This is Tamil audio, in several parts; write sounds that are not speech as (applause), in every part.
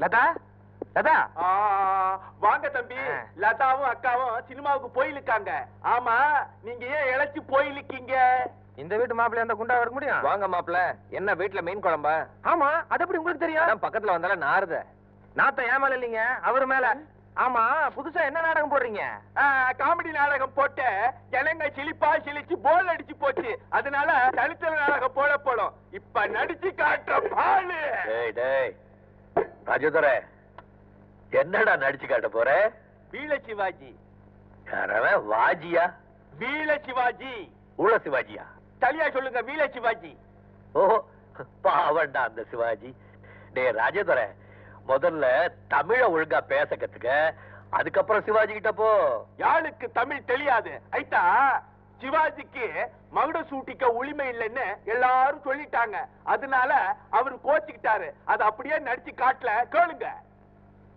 லதா? லதா? ஆ, வாங்க தம்பி. லதாவும் அக்காவும் சினிமாவுக்கு போயிருக்காங்க. ஆமா நீங்க ஏன் இழைச்சு போயிருக்கீங்க? இந்த வீட்டு மாப்பிள்ளை அந்த குண்டா இருக்க முடியும்? வாங்க மாப்ள என்ன வீட்ல மீன் குழம்பா? ஆமா அது எப்படி உங்களுக்கு தெரியும்? பக்கத்துல வந்தால நாறுத. நாத்தம் ஏன் மேல இல்லைங்க அவர் மேல. ஆமா புதுசா என்ன நாடகம் போடுறீங்க? காமெடி நாடகம் போட்ட ஜனங்க சிலிப்பா சிலிச்சு போல் அடிச்சு போச்சு. அதனால தனித்தல நாடகம் போட போடும் இப்ப நடிச்சு காட்டுற பாலு. டேய் டேய். ராஜதுரை என்னடா நடிச்சு காட்ட போற? வீல சிவாஜி. யாரவன் வாஜியா? வீல சிவாஜி. ஊழ சிவாஜியா? சரியா சொல்லுங்க வீல சிவாஜி. ஓஹோ பாவண்டா அந்த சிவாஜி. டேய் ராஜதுரை முதல்ல தமிழ ஒழுங்கா பேச கத்துக்க அதுக்கப்புறம் சிவாஜி கிட்ட போ. யாருக்கு தமிழ் தெரியாது? ஐட்டா சிவாஜிக்கு மகுட சூட்டிக்க உரிமை இல்லைன்னு எல்லாரும் சொல்லிட்டாங்க. அதனால அவர் கோச்சுக்கிட்டாரு. அது அப்படியே நடிச்சு காட்டல கேளுங்க.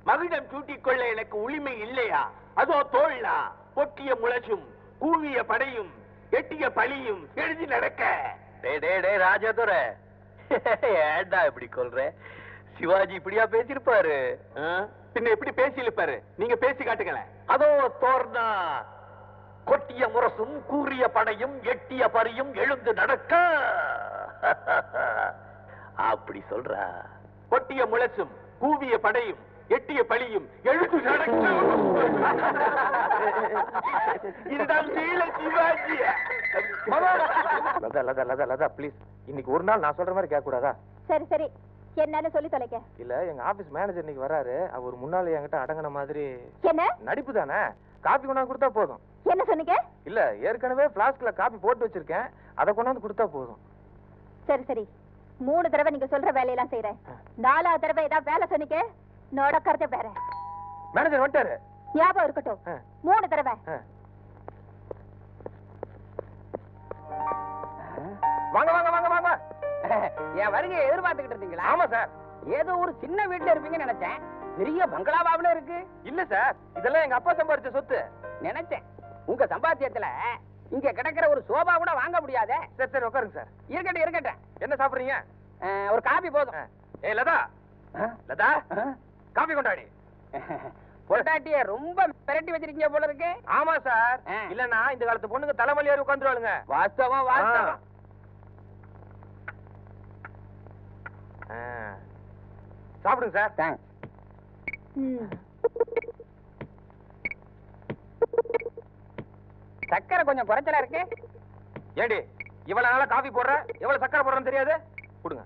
மகுடம் சூட்டிக்கொள்ள எனக்கு உரிமை இல்லையா? அதோ தோழா பொட்டிய முளசும் கூவிய படையும் எட்டிய பலியும் எழுதி நடக்க. ராஜதுரை. (laughs) ஏன்டா இப்படி கொல்ற சிவாஜி இப்படியா பேசியிருப்பாரு? ஆ? பின்ன எப்படி பேசியிருப்பாரு? நீங்க பேசி காட்டுங்களேன். அதோ தோர்னா கொட்டிய முரசும் கூறிய படையும் எட்டிய பரியும் எழுந்து நடக்க. அப்படி சொல்றா. கொட்டிய முளசும் கூவிய படையும் எட்டிய பலியும் எழுந்து நடக்க. இதுதான் வீல சிவாஜி லதா லதா லதா லதா ப்ளீஸ் இன்னைக்கு ஒரு நாள் நான் சொல்ற மாதிரி கேட்க கூடாதா சரி சரி. என்னன்னு சொல்லி தொலைக்க. இல்ல எங்க ஆபீஸ் மேனேஜர் இன்னைக்கு வராரு அவர் முன்னால என்கிட்ட அடங்கின மாதிரி. என்ன? நடிப்பு தானே? காபி கொண்டாந்து கொடுத்தா போதும். என்ன சொன்னீங்க? இல்ல ஏற்கனவே பிளாஸ்க்ல காபி போட்டு வச்சிருக்கேன். அதை கொண்டாந்து கொடுத்தா போதும். சரி சரி. மூணு தடவை நீங்க சொல்ற வேலையெல்லாம் செய்யறேன் நாலாவது தடவை ஏதாவது வேலை சொன்னீங்க? நடக்கிறத வேற. மேனேஜர் வந்துட்டாரு. ஞாபகம் இருக்கட்டும். மூணு தடவை. வாங்க. என் வருகையை எதிர்பார்த்துக்கிட்டு இருந்தீங்களா? ஆமா சார். ஏதோ ஒரு சின்ன வீட்டுல இருப்பீங்கன்னு நினைச்சேன். பெரிய பங்களாவாவில இருக்கு. இல்ல சார். இதெல்லாம் எங்க அப்பா சம்பாதிச்ச சொத்து. நினைச்சேன். உங்க சம்பாத்தியத்துல இங்க கிடக்கிற ஒரு சோபா கூட வாங்க முடியாதே. சரி சரி உட்காருங்க சார். இருக்கட்டும் இருக்கட்டும். என்ன சாப்பிடுறீங்க? ஒரு காபி போதும். ஏய் லதா. லதா. காபி கொண்டாடி. பொட்டாட்டிய ரொம்ப மிரட்டி வச்சிருக்கீங்க போல இருக்கு. ஆமா சார். இல்லன்னா இந்த காலத்து பொண்ணுங்க தலைமலையாரி உட்காந்துருவாளுங்க வாஸ்தவம் வாஸ்தவம். சாப்பிடுங்க சார். தேங்க்ஸ். சக்கரை கொஞ்சம் குறைச்சலா இருக்கு. ஏடி இவ்வளவு நாளா காபி போடுற? எவ்வளவு சக்கரை போடுறேன்னு தெரியாது? கொடுங்க.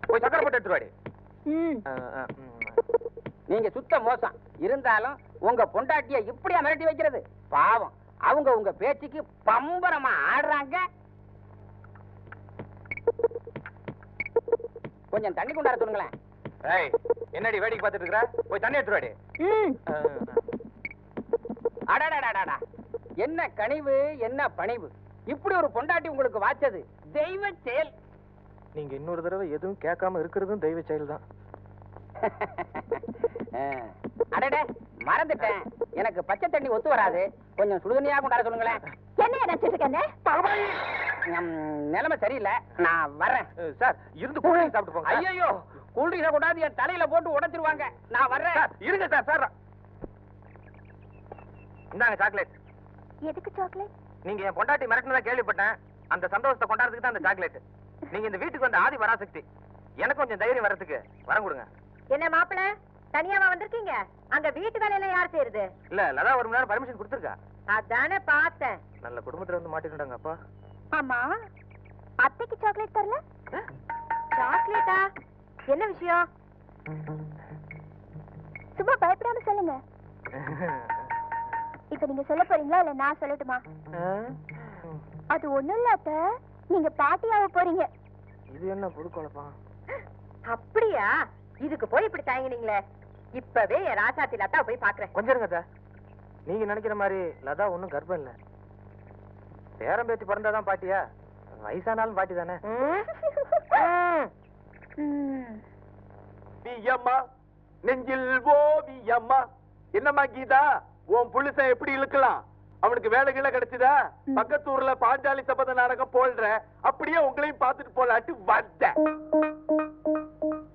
போய் சக்கரை போட்டு எடுத்துட்டு வாடி. ம். ஆ, ஆ, ம். நீங்க சுத்த மோசம். இருந்தாலும் உங்க பொண்டாட்டிய இப்படியா மிரட்டி வைக்கிறது? பாவம். அவங்க உங்க பேச்சுக்கு பம்பரமா ஆடுறாங்க. கொஞ்சம் தண்ணி கொண்டாட சொல்லுங்களேன். ஏய் என்னடி வேடிக்கை பார்த்துட்டு இருக்கிற? போய் தண்ணி ஆ. அடடடடடா. என்ன கனிவு என்ன பணிவு? இப்படி ஒரு பொண்டாட்டி உங்களுக்கு வாச்சது தெய்வ செயல். நீங்க இன்னொரு தடவை எதுவும் கேட்காம இருக்கிறதும் தெய்வ செயல் தான் (laughs) அடடே மறந்துட்டேன். எனக்கு பச்சை தண்ணி ஒத்து வராது. கொஞ்சம் சுடுதண்ணியா கொண்டாட சொல்லுங்களேன். என்ன நினைச்சிட்டு நிலைமை சரியில்லை. நான் வர்றேன். சார் இருந்து கூட சாப்பிட்டு போங்க. ஐயோ கூல்ட்ரிங்க கொண்டாந்து என் தலையில போட்டு உடைச்சிருவாங்க. நான் வர்றேன். சார் இருங்க சார் சார். இந்தாங்க சாக்லேட் எதுக்கு சாக்லேட் நீங்க என் பொண்டாட்டி மிரட்டினதா கேள்விப்பட்டேன். அந்த சந்தோஷத்தை கொண்டாடுறதுக்கு தான் அந்த சாக்லேட் நீங்க இந்த வீட்டுக்கு வந்த ஆதி வராசக்தி எனக்கு கொஞ்சம் தைரியம் வர்றதுக்கு. வரம் கொடுங்க. என்ன மாப்பிள தனியாவா வந்திருக்கீங்க? அங்க வீட்டு வேலையெல்லாம் யார் செய்யறது? இல்ல லதா ஒரு மணி நேரம் பர்மிஷன் கொடுத்துருக்கா. அதானே பார்த்தேன். நல்ல குடும்பத்துல வந்து மாட்டிக்கிட்டாங்க அப்பா. ஆமா. அத்தைக்கு சாக்லேட் தரல? சாக்லேட்டா என்ன விஷயம்? சும்மா பயப்படாம சொல்லுங்க. இப்ப நீங்க சொல்ல போறீங்களா இல்ல நான் சொல்லட்டுமா? அது ஒண்ணும் இல்ல அத்தை. நீங்க பாட்டியாக போறீங்க. இது என்ன புது குழப்பம்? அப்படியா? இதுக்கு போய் இப்படி தயங்கினீங்களே. இப்பவே என் ராசாத்தி லதா போய் பாக்குறேன். கொஞ்சம் இருங்க. நீங்க நினைக்கிற மாதிரி லதா ஒண்ணும் கர்ப்பம் இல்ல. பேரம் பேத்தி பிறந்தாதான் பாட்டியா? வயசானாலும் பாட்டி தானே? நெஞ்சில் ஓவியம்மா என்னம்மா கீதா உன் புருஷன் எப்படி இழுக்கலாம்? அவனுக்கு வேலை கீழே கிடைச்சதா? ம். பக்கத்து ஊர்ல பாஞ்சாலி சபத நாடகம் போல்ற. அப்படியே உங்களையும் பார்த்துட்டு போலாட்டு வந்தேன்.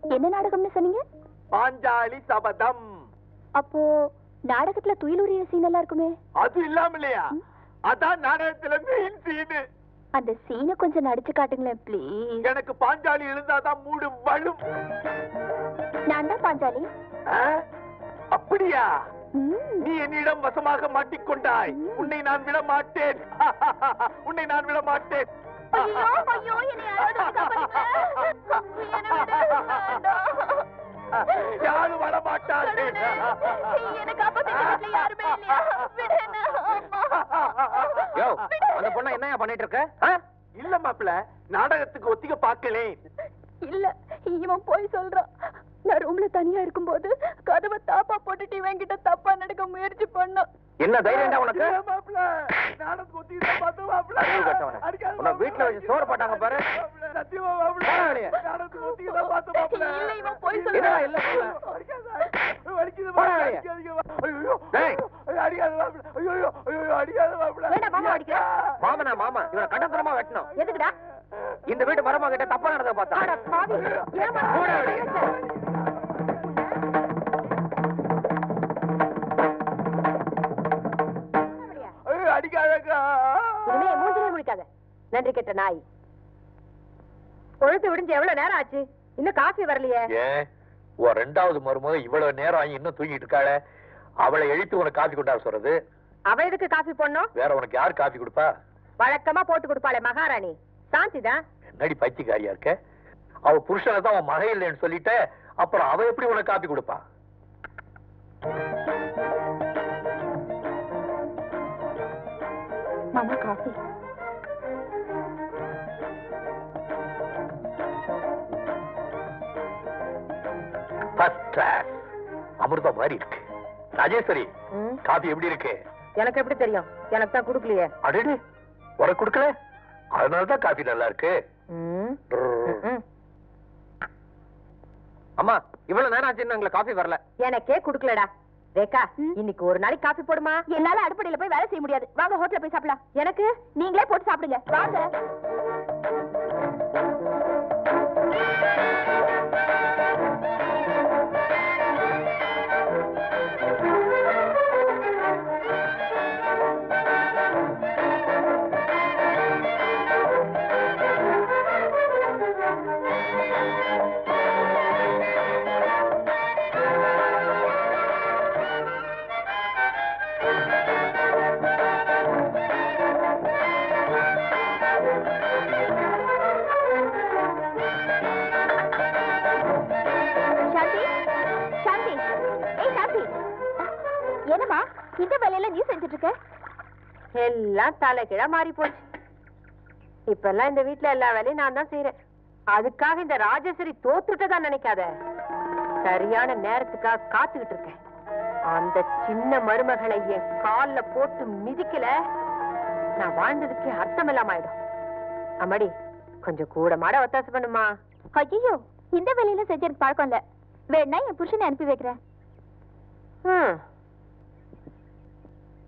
என்ன நாடகம்னு சொன்னீங்க? பாஞ்சாலி சபதம். அப்போ நாடகத்துல துயிலுரிய சீன் எல்லாம் இருக்குமே? அது இல்லாம இல்லையா அதான் நாடகத்துல மெயின் சீனு அந்த சீனை கொஞ்சம் நடிச்சு காட்டுங்களேன் ப்ளீஸ் எனக்கு பாஞ்சாலி எழுந்தாதான் மூடு வலும் நான் தான் பாஞ்சாலி? அப்படியா. நீ என்னிடம் வசமாக மாட்டிக்கொண்டாய் உன்னை நான் விட மாட்டேன். (laughs) உன்னை நான் விட மாட்டேன். ஐயோ, ஐயோ, என்னை (laughs) யாரும் வர யாருமே இல்லையா? என்னை. அம்மா. யோ அந்த பொண்ணை என்னையா பண்ணிட்டு இருக்க? இல்ல மாப்பிள நாடகத்துக்கு ஒத்திக பார்க்கலே இல்ல இவன் போய் சொல்றான் நான் ரூம்ல தனியா இருக்கும்போது கதவை தாப்பா போட்டுட்டு இவன் கிட்ட தப்பா நடக்க முயற்சி பண்ணான் என்ன தைரியம்டா உனக்கு மாப்பிள நாடகத்துக்கு ஒத்திக பார்த்து உன்னை மாப்பிள. வீட்டுல வச்சு சோறு போட்டாங்க பாரு. சத்தியமா. நாடகத்துக்கு ஒத்திக தான் பார்த்து மாப்பிள. இல்ல, இவன் போய் சொல்றான் இல்ல. அடிக்காத. மாப்பிள. ஐயோ, டேய். அடிக்காத மாப்பிள. ஐயோ, ஐயோ, அடிக்காத மாப்பிள. வேண்டாம், மாமா அடிக்கிற. மாமனா மாமா இவனை கட்டத்தனமா வெட்டணும் எதுக்குடா இந்த வீட்டு மருமக கிட்ட தப்பா நடந்த அட பார்த்தா பாவி ஏமா போடா இனிமே மூஞ்சிலே முழிக்காத நன்றி கெட்ட நாய். பொழுது விடிஞ்சு எவ்வளவு நேரம் ஆச்சு? இன்னும் காஃபி வரலையே. உன் ரெண்டாவது மருமக இவ்வளவு நேரம் ஆகி இன்னும் தூங்கிட்டு இருக்காளே. அவளை எழுப்பி உனக்கு காஃபி கொண்டாட சொல்றது? அவ எதுக்கு காஃபி போடணும்? வேற உனக்கு யார் காஃபி கொடுப்பா? வழக்கமா போட்டு கொடுப்பாளே மகாராணி. சாந்தி தான். என்னடி பைத்தியக்காரியா இருக்க? அவ புருஷனை தான் அவன் மகன் இல்லைன்னு சொல்லிட்டு அப்புறம் அவ எப்படி உனக்கு காப்பி கொடுப்பா? ஃபர்ஸ்ட் கிளாஸ் அமிர்தம் மாதிரி இருக்கு. ராஜேஸ்வரி காபி எப்படி இருக்கு? எனக்கு எப்படி தெரியும்? எனக்கு தான் குடுக்கலையே. அடடே உனக்கு கொடுக்கல? அதனாலதான் காபி நல்லா இருக்கு. அம்மா இவ்வளவு நேரம் ஆச்சு இன்னும் எங்களுக்கு காஃபி வரல. எனக்கே குடுக்கலடா. ரேகா இன்னைக்கு ஒரு நாளைக்கு காஃபி போடுமா? என்னால அடுப்படையில போய் வேலை செய்ய முடியாது. வாங்க ஹோட்டல்ல போய் சாப்பிடலாம். எனக்கு? நீங்களே போட்டு சாப்பிடுங்க. வாங்க. இருக்க? எல்லாம் தலைகீழ மாறி போச்சு. இப்ப எல்லாம் இந்த வீட்ல எல்லா வேலையும் நான் தான் செய்யறேன் அதுக்காக இந்த ராஜேஸ்வரி தோத்துட்டதா நினைக்காத. சரியான நேரத்துக்காக காத்துக்கிட்டு இருக்கேன். அந்த சின்ன மருமகளை என் கால்ல போட்டு மிதிக்கல. நான் வாழ்ந்ததுக்கே அர்த்தம் இல்லாம ஆயிடும். அம்மாடி கொஞ்சம் கூட மாட ஒத்தாசை பண்ணுமா? ஐயோ இந்த வேலையில செஞ்சது பழக்கம் இல்ல. வேணா என் புருஷனை அனுப்பி வைக்கிறேன்.